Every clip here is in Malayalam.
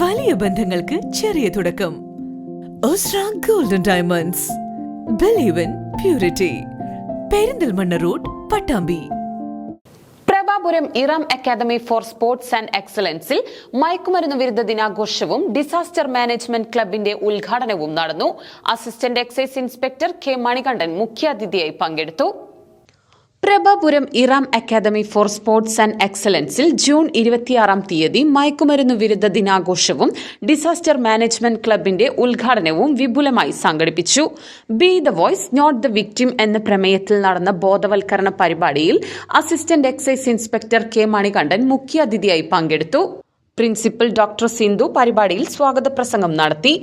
വലിയ ബന്ധങ്ങൾക്ക് ചെറിയ തുടക്കം. Golden diamonds believe in purity Perinthalmanna road Pattambi. Prabhapuram Eram academy for sports and എക്സലൻസിൽ മയക്കുമരുന്ന് വിരുദ്ധ ദിനാഘോഷവും ഡിസാസ്റ്റർ മാനേജ്മെന്റ് ക്ലബിന്റെ ഉദ്ഘാടനവും നടന്നു. Assistant excise inspector K Manikandan മുഖ്യാതിഥിയായി പങ്കെടുത്തു. Prabhapuram Eram academy for sports and എക്സലൻസിൽ June ഇരുപത്തിയാറാം തീയതി മയക്കുമരുന്ന് വിരുദ്ധ ദിനാഘോഷവും ഡിസാസ്റ്റർ മാനേജ്മെന്റ് ക്ലബിന്റെ ഉദ്ഘാടനവും വിപുലമായി സംഘടിപ്പിച്ചു. Be the voice not the victim എന്ന പ്രമേയത്തിൽ നടന്ന ബോധവൽക്കരണ പരിപാടിയിൽ assistant excise inspector K Manikandan മുഖ്യാതിഥിയായി പങ്കെടുത്തു. പ്രിൻസിപ്പൽ ഡോക്ടർ സിന്ധു പരിപാടിയിൽ സ്വാഗത പ്രസംഗം നടത്തി.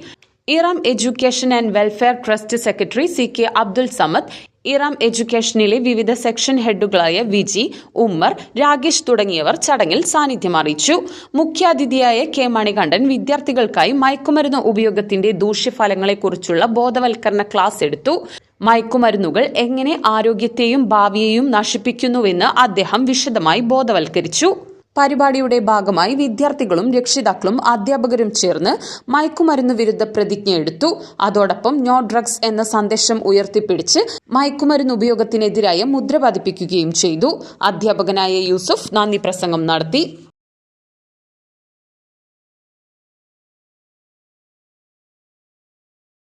Eram education and welfare trust secretary C K Abdul Samad Eram എഡ്യൂക്കേഷനിലെ വിവിധ സെക്ഷൻ ഹെഡുകളായ വിജി ഉമ്മർ രാകേഷ് തുടങ്ങിയവർ ചടങ്ങിൽ സാന്നിധ്യം അറിയിച്ചു. മുഖ്യാതിഥിയായ കെ മണികണ്ഠൻ വിദ്യാർത്ഥികൾക്കായി മയക്കുമരുന്ന് ഉപയോഗത്തിന്റെ ദൂഷ്യഫലങ്ങളെക്കുറിച്ചുള്ള ബോധവൽക്കരണ ക്ലാസ് എടുത്തു. മയക്കുമരുന്നുകൾ എങ്ങനെ ആരോഗ്യത്തെയും ഭാവിയെയും നശിപ്പിക്കുന്നുവെന്ന് അദ്ദേഹം വിശദമായി ബോധവൽക്കരിച്ചു. പരിപാടിയുടെ ഭാഗമായി വിദ്യാർത്ഥികളും രക്ഷിതാക്കളും അധ്യാപകരും ചേർന്ന് മയക്കുമരുന്ന് വിരുദ്ധ പ്രതിജ്ഞ എടുത്തു. അതോടൊപ്പം നോ ഡ്രഗ്സ് എന്ന സന്ദേശം ഉയർത്തിപ്പിടിച്ച് മയക്കുമരുന്ന് ഉപയോഗത്തിനെതിരായ മുദ്ര പതിപ്പിക്കുകയും ചെയ്തു. അധ്യാപകനായ യൂസഫ് നന്ദി പ്രസംഗം നടത്തി.